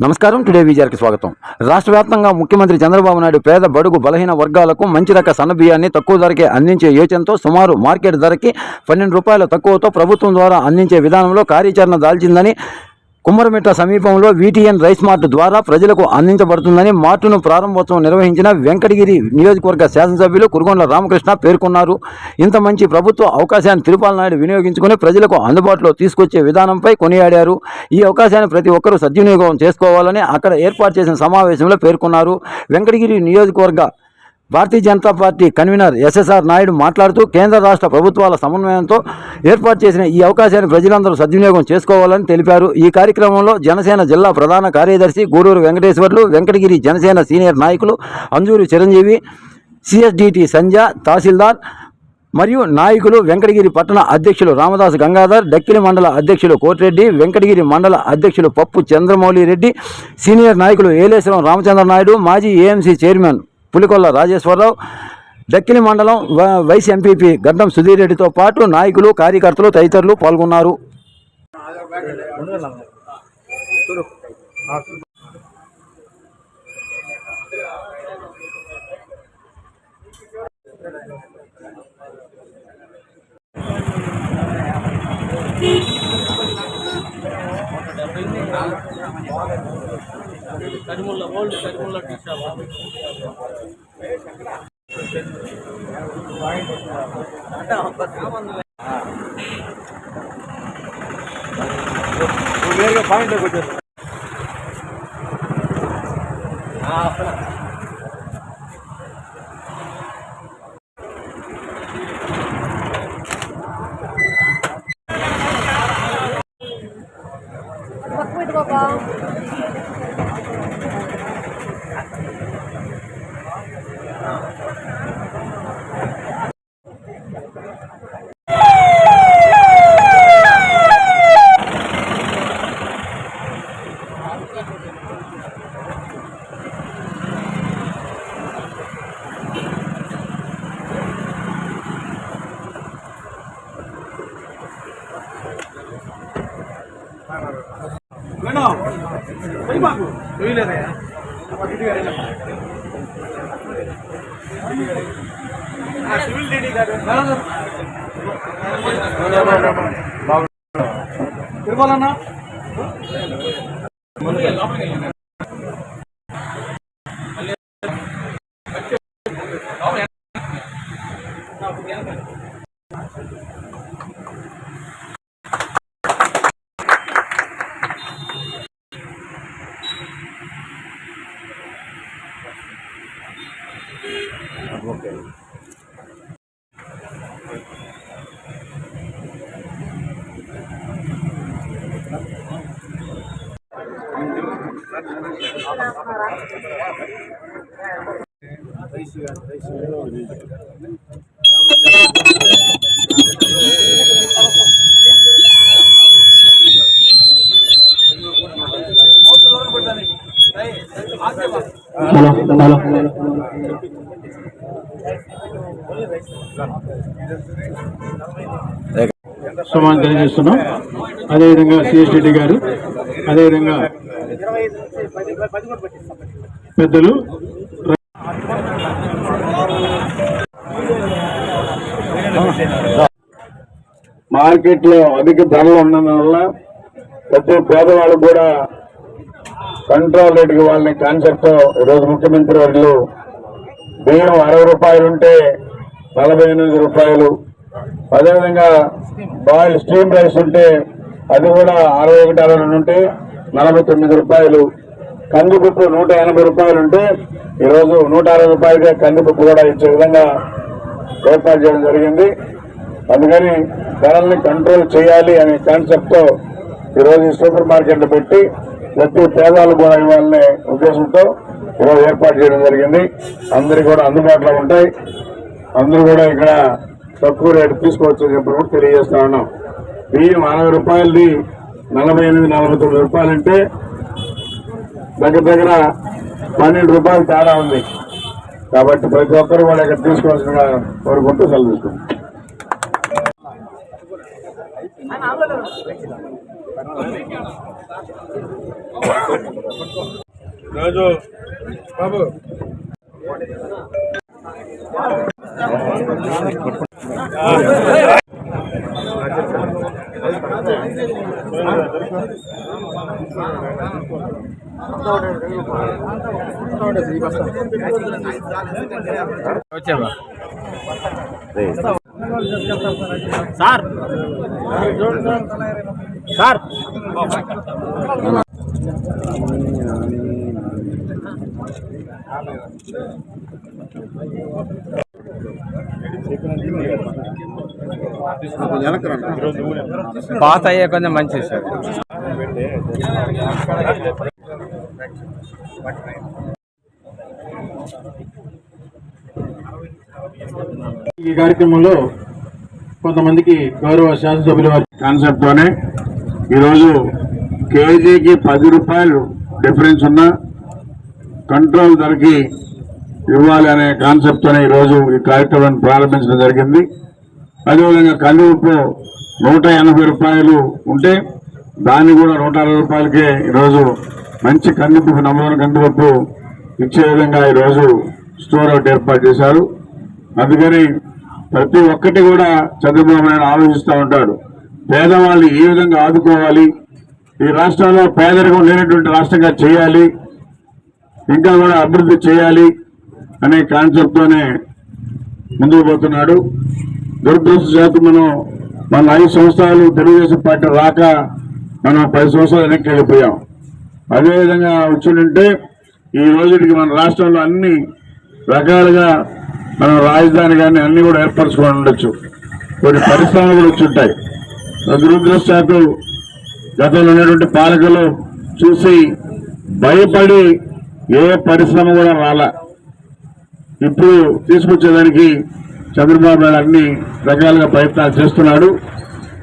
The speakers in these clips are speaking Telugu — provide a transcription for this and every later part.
నమస్కారం. టుడే విజయానికి స్వాగతం. రాష్ట్ర వ్యాప్తంగా ముఖ్యమంత్రి చంద్రబాబు నాయుడు పేద బడుగు బలహీన వర్గాలకు మంచి రక సన్నబియ్యాన్ని తక్కువ ధరకే అందించే యోచనతో సుమారు మార్కెట్ ధరకి పన్నెండు రూపాయల తక్కువతో ప్రభుత్వం ద్వారా అందించే విధానంలో కార్యాచరణ దాల్చిందని కుమ్మరమిట్ట సమీపంలో వీటీఎన్ రైస్ మార్ట్ ద్వారా ప్రజలకు అందించబడుతుందని మార్టును ప్రారంభోత్సవం నిర్వహించిన వెంకటగిరి నియోజకవర్గ శాసనసభ్యులు కురుగొండ్ల రామకృష్ణ పేర్కొన్నారు. ఇంత మంచి ప్రభుత్వ అవకాశాన్ని తిరుపాల నాయుడు వినియోగించుకుని ప్రజలకు అందుబాటులో తీసుకొచ్చే విధానంపై కొనియాడారు. ఈ అవకాశాన్ని ప్రతి ఒక్కరూ సద్వినియోగం చేసుకోవాలని అక్కడ ఏర్పాటు చేసిన సమావేశంలో పేర్కొన్నారు. వెంకటగిరి నియోజకవర్గ Bharatiya Janata party convener SSR Naidu మాట్లాడుతూ కేంద్ర రాష్ట్ర ప్రభుత్వాల సమన్వయంతో ఏర్పాటు చేసిన ఈ అవకాశాన్ని ప్రజలందరూ సద్వినియోగం చేసుకోవాలని తెలిపారు. ఈ కార్యక్రమంలో జనసేన జిల్లా ప్రధాన కార్యదర్శి గూడూరు వెంకటేశ్వర్లు వెంకటగిరి జనసేన సీనియర్ నాయకులు అంజూరి చిరంజీవి సిఎస్డిటి సంజ తహసీల్దార్ మరియు నాయకులు వెంకటగిరి పట్టణ అధ్యక్షులు రామదాస్ గంగాధర్ డక్కిలి మండల అధ్యక్షులు కోటిరెడ్డి వెంకటగిరి మండల అధ్యక్షులు పప్పు చంద్రమౌళి రెడ్డి సీనియర్ నాయకులు ఏలేశ్వరం రామచంద్ర నాయుడు మాజీ ఏఎంసీ చైర్మన్ పులికొల్ల రాజేశ్వరరావు డక్కిలి మండలం వ- వైస్ ఎంపీపీ గడ్డం సుధీర్ రెడ్డితో పాటు నాయకులు కార్యకర్తలు తదితరులు పాల్గొన్నారు. Karimulla old Karimulla tea shop point ಗೊತ್ತಿಲ್ಲ Bakit ba ba? Ờ, okay. Hello hello Samman తెలియజేస్తున్నాం. అదేవిధంగా సిఎస్టిడి రెడ్డి గారు అదేవిధంగా పెద్దలు. మార్కెట్లో అధిక ధరలు ఉండడం వల్ల ప్రతి పేదవాళ్ళు కూడా కంట్రోల్ రేట్ వాళ్ళని కాన్సెప్ట్ ఈరోజు ముఖ్యమంత్రి వర్యులు బియ్యం అరవై రూపాయలు ఉంటే నలభై ఎనిమిది రూపాయలు. అదేవిధంగా బాయిల్ స్టీమ్ రైస్ ఉంటే అది కూడా అరవై ఒకటి అరవై రెండు ఉంటే నలభై తొమ్మిది రూపాయలు. కందిపప్పు నూట ఎనభై రూపాయలు ఉంటే ఈరోజు నూట అరవై రూపాయలుగా కందిపప్పు కూడా ఇచ్చే విధంగా ఏర్పాటు చేయడం జరిగింది. అందుకని ధరల్ని కంట్రోల్ చేయాలి అనే కాన్సెప్ట్తో ఈరోజు ఈ సూపర్ మార్కెట్లు పెట్టి ప్రతి పేదాలు కూడా ఇవ్వాలనే ఉద్దేశంతో ఈరోజు ఏర్పాటు చేయడం జరిగింది. అందరికీ కూడా అందుబాటులో ఉంటాయి. అందరూ కూడా ఇక్కడ తక్కువ రేటు తీసుకోవచ్చు అని చెప్పి కూడా తెలియజేస్తా ఉన్నాం. బియ్యం అరవై రూపాయలది నలభై ఎనిమిది నలభై తొమ్మిది రూపాయలు అంటే దగ్గర దగ్గర పన్నెండు రూపాయలు తేడా ఉంది. కాబట్టి ప్రతి ఒక్కరు కూడా ఇక్కడ తీసుకోవాల్సిన కోరుకుంటూ సెలవు తీసుకుంటాం రోజు బాబు. సార్. సార్. సార్ పాత అయ్యే కొంచెం మంచిది సార్. ఈ కార్యక్రమంలో కొంతమందికి గౌరవ శాసనసభ్యుల వారి కాన్సెప్ట్ తోనే ఈరోజు కేజీకి పది రూపాయలు డిఫరెన్స్ ఉన్న కంట్రోల్ ధరకి ఇవ్వాలి అనే కాన్సెప్ట్ తోనే ఈరోజు ఈ కార్యక్రమాన్ని ప్రారంభించడం జరిగింది. అదేవిధంగా కందిపప్పు నూట ఎనభై రూపాయలు ఉంటే దాన్ని కూడా నూట అరవై రూపాయలకే ఈరోజు మంచి కందిపప్పు నమూనా కందిపప్పు ఇచ్చే విధంగా ఈరోజు స్టోర్ అవుట్ ఏర్పాటు చేశారు. అందుకని ప్రతి ఒక్కటి కూడా చంద్రబాబు నాయుడు ఆలోచిస్తూ ఉంటాడు. పేదవాళ్ళు ఏ విధంగా ఆదుకోవాలి? ఈ రాష్ట్రంలో పేదరికం లేనటువంటి రాష్ట్రంగా చేయాలి? ఇంకా కూడా అభివృద్ధి చేయాలి? అనే కాన్సెప్ట్తోనే ముందుకు పోతున్నాడు. దురదృష్టశాతం మనం మన ఐదు సంవత్సరాలు తెలుగుదేశం పార్టీ రాక మనం పది సంవత్సరాలు వెనక్కి వెళ్ళిపోయాం. అదేవిధంగా వచ్చిందంటే ఈ రోజుకి మన రాష్ట్రంలో అన్ని రకాలుగా మనం రాజధాని కానీ అన్నీ కూడా ఏర్పరచుకొని ఉండొచ్చు. కొన్ని పరిశ్రమలు కూడా వచ్చి ఉంటాయి దురదృష్టశాతం గతంలో ఉన్నటువంటి పాలకులు చూసి భయపడి ఏ పరిశ్రమ కూడా రాల. ఇప్పుడు తీసుకొచ్చేదానికి చంద్రబాబు నాయుడు అన్ని రకాలుగా ప్రయత్నాలు చేస్తున్నాడు.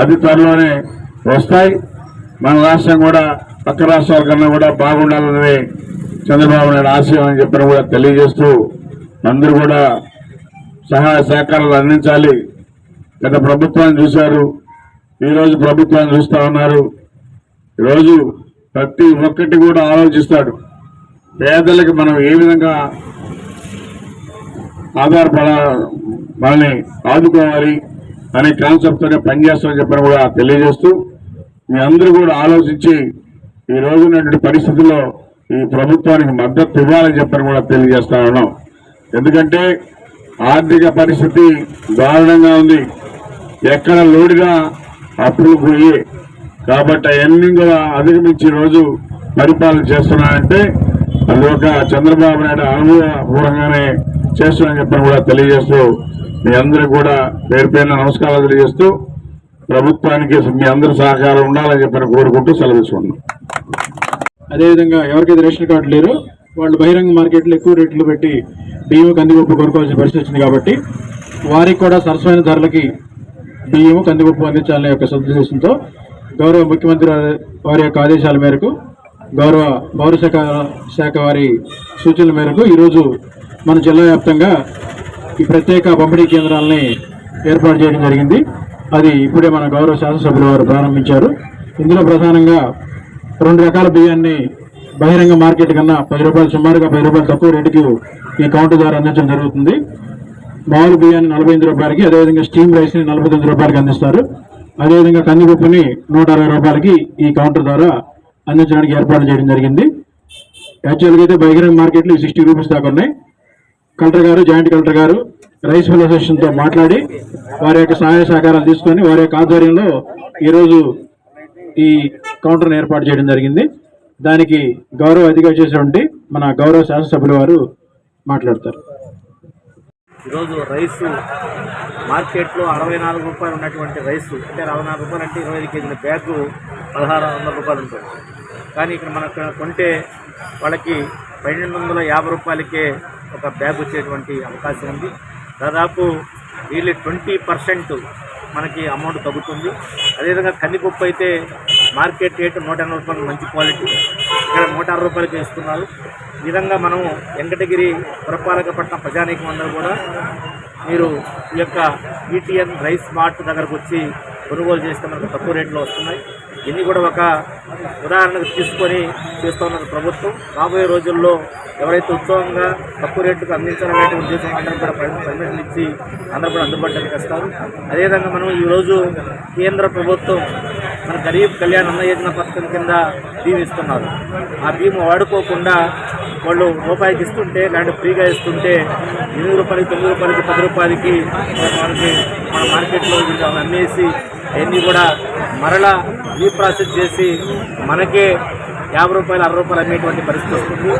అతి త్వరలోనే వస్తాయి. మన రాష్ట్రం కూడా పక్క రాష్ట్రాల కన్నా కూడా బాగుండాలన్నది చంద్రబాబు నాయుడు ఆశయం అని చెప్పిన కూడా తెలియజేస్తూ అందరూ కూడా సహాయ సహకారాలు అందించాలి. గత ప్రభుత్వాన్ని చూశారు. ఈరోజు ప్రభుత్వాన్ని చూస్తూ ఉన్నారు. ఈరోజు ప్రతి ఒక్కటి కూడా ఆలోచిస్తాడు. పేదలకు మనం ఏ విధంగా ఆధారపడ మనల్ని ఆదుకోవాలి అనే కాన్సెప్ట్తోనే పనిచేస్తామని చెప్పని కూడా తెలియజేస్తూ మీ అందరూ కూడా ఆలోచించి ఈ రోజు ఉన్నటువంటి పరిస్థితుల్లో ఈ ప్రభుత్వానికి మద్దతు ఇవ్వాలని చెప్పని కూడా తెలియజేస్తా ఉన్నాం. ఎందుకంటే ఆర్థిక పరిస్థితి దారుణంగా ఉంది. ఎక్కడ లోడుగా అప్పులు పోయి కాబట్టి అవన్నీ కూడా అధిగమించి రోజు పరిపాలన చేస్తున్నానంటే అది ఒక చంద్రబాబు నాయుడు అనుభవపూర్వకంగానే చేస్తున్నారని చెప్పని కూడా తెలియజేస్తూ మీ అందరూ కూడా పేరు పేరున నమస్కారాలు తెలియజేస్తూ ప్రభుత్వానికి మీ అందరి సహకారం ఉండాలని చెప్పని కోరుకుంటూ సెలవిస్తున్నాం అదేవిధంగా ఎవరికైతే రేషన్ కార్డు లేరో వాళ్ళు బహిరంగ మార్కెట్లో ఎక్కువ రేట్లు పెట్టి బియ్యం కందిపప్పు కొనుక్కోవాల్సిన పరిస్థితి వచ్చింది కాబట్టి వారికి కూడా సరసమైన ధరలకి బియ్యం కందిపప్పు అందించాలనే యొక్క సదుద్దేశంతో గౌరవ ముఖ్యమంత్రి వారి- యొక్క ఆదేశాల మేరకు గౌరవ పౌరశాఖ శాఖ వారి సూచనల మేరకు ఈరోజు మన జిల్లా వ్యాప్తంగా ఈ ప్రత్యేక పంపిణీ కేంద్రాలని ఏర్పాటు చేయడం జరిగింది. అది ఇప్పుడే మన గౌరవ శాసనసభ్యుల వారు ప్రారంభించారు. ఇందులో ప్రధానంగా రెండు రకాల బియ్యాన్ని బహిరంగ మార్కెట్ కన్నా పది రూపాయలు సుమారుగా పది రూపాయలు తక్కువ రేటుకి ఈ కౌంటర్ ద్వారా అందించడం జరుగుతుంది. మామూలు బియ్యాన్ని నలభై ఎనిమిది రూపాయలకి అదేవిధంగా స్టీమ్ రైస్ని నలభై తొమ్మిది రూపాయలకి అందిస్తారు. అదేవిధంగా కందిపప్పుని నూట అరవై రూపాయలకి ఈ కౌంటర్ ద్వారా అందించడానికి ఏర్పాటు చేయడం జరిగింది. యాక్చువల్గా అయితే బహిరంగ మార్కెట్లు సిక్స్టీ రూపీస్ దాకా ఉన్నాయి. కలెక్టర్ గారు జాయింట్ కలెక్టర్ గారు రైస్ మిల్ అసోసియేషన్తో మాట్లాడి వారి యొక్క సహాయ సహకారాలు తీసుకొని వారి యొక్క ఆధ్వర్యంలో ఈరోజు ఈ కౌంటర్ను ఏర్పాటు చేయడం జరిగింది. దానికి గౌరవ అధికారి చేసినటువంటి మన గౌరవ శాసనసభ్యుల వారు మాట్లాడతారు. ఈరోజు రైసు మార్కెట్లో అరవై నాలుగు రూపాయలు ఉన్నటువంటి రైసు అంటే అరవై నాలుగు రూపాయలు అంటే ఇరవై ఐదు కేజీల బ్యాగు పదహారు వందల రూపాయలు ఉంటుంది. కానీ ఇక్కడ మనకు కొంటే వాళ్ళకి పన్నెండు వందల యాభై రూపాయలకే ఒక బ్యాగ్ వచ్చేటువంటి అవకాశం ఉంది. దాదాపు వీళ్ళు ట్వంటీ పర్సెంట్ మనకి అమౌంట్ తగ్గుతుంది. అదేవిధంగా కందిపప్పు అయితే మార్కెట్ రేటు నూట ఎనభై రూపాయలు మంచి క్వాలిటీ. ఇక్కడ నూట అరవై రూపాయలకి ఇస్తున్నారు ఈ విధంగా మనం వెంకటగిరి పురపాలకపట్నం ప్రజానీకం అందరూ కూడా మీరు ఈ యొక్క ఈటీఎన్ రైస్ మార్ట్ దగ్గరకు వచ్చి కొనుగోలు చేస్తే మనకు తక్కువ రేట్లో వస్తున్నాయి. ఇన్ని కూడా ఒక ఉదాహరణకు తీసుకొని చేస్తున్న ప్రభుత్వం. రాబోయే రోజుల్లో ఎవరైతే ఉత్సవంగా తక్కువ రేటుకు అందించాలనే ఉద్దేశం అందరూ కూడా పర్మిషన్ ఇచ్చి అందరూ కూడా అందుబాటులోకి వస్తారు. అదేవిధంగా మనం ఈరోజు కేంద్ర ప్రభుత్వం మన గరీబ్ కళ్యాణ్ అన్న యోజన పథకం కింద భీమ్ ఇస్తున్నారు. ఆ భీమ్ వాడుకోకుండా వాళ్ళు రూపాయికి ఇస్తుంటే లేదంటే ఫ్రీగా ఇస్తుంటే ఎనిమిది రూపాయలకి తొమ్మిది రూపాయలకి పది రూపాయలకి మనకి మన మార్కెట్లో అమ్మేసి అవన్నీ కూడా మరలా రీప్రాసెస్ చేసి మనకే యాభై రూపాయలు అరవై రూపాయలు అమ్మేటువంటి పరిస్థితి వస్తుంది.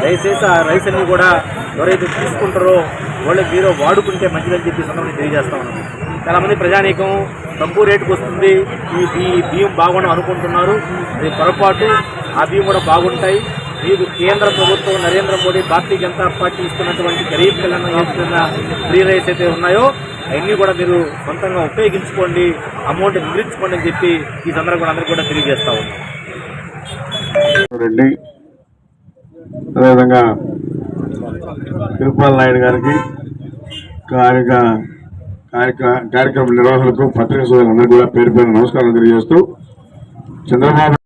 దయచేసి ఆ రైస్ అన్నీ కూడా ఎవరైతే తీసుకుంటారో వాళ్ళు మీరు వాడుకుంటే మంచిదని చెప్పి సందర్భంగా తెలియజేస్తా ఉన్నాను ప్రజానీకం తక్కువ రేటుకు వస్తుంది. ఈ ఈ బియ్యం బాగుండడం అనుకుంటున్నారు. అది పొరపాటు. ఆ బియ్యం కూడా బాగుంటాయి. మీకు కేంద్ర ప్రభుత్వం నరేంద్ర మోడీ భారతీయ జనతా పార్టీ ఇస్తున్నటువంటి గరీబ్ కళ్యాణ యోజన ఫ్రీ రైస్ అయితే ఉన్నాయో అవన్నీ కూడా మీరు సొంతంగా ఉపయోగించుకోండి అమౌంట్ మిగిలించుకోండి అని చెప్పి ఈ సందర్భంగా అందరికీ కూడా తెలియజేస్తా ఉన్నాం. రెడ్డి అదేవిధంగా తిరుపతి నాయుడు గారికి కార్యక కార్యక్రమ నిర్వాహకులకు పత్రికా సోదరులందరికీ కూడా పేరు పేరు నమస్కారం తెలియజేస్తూ చంద్రబాబు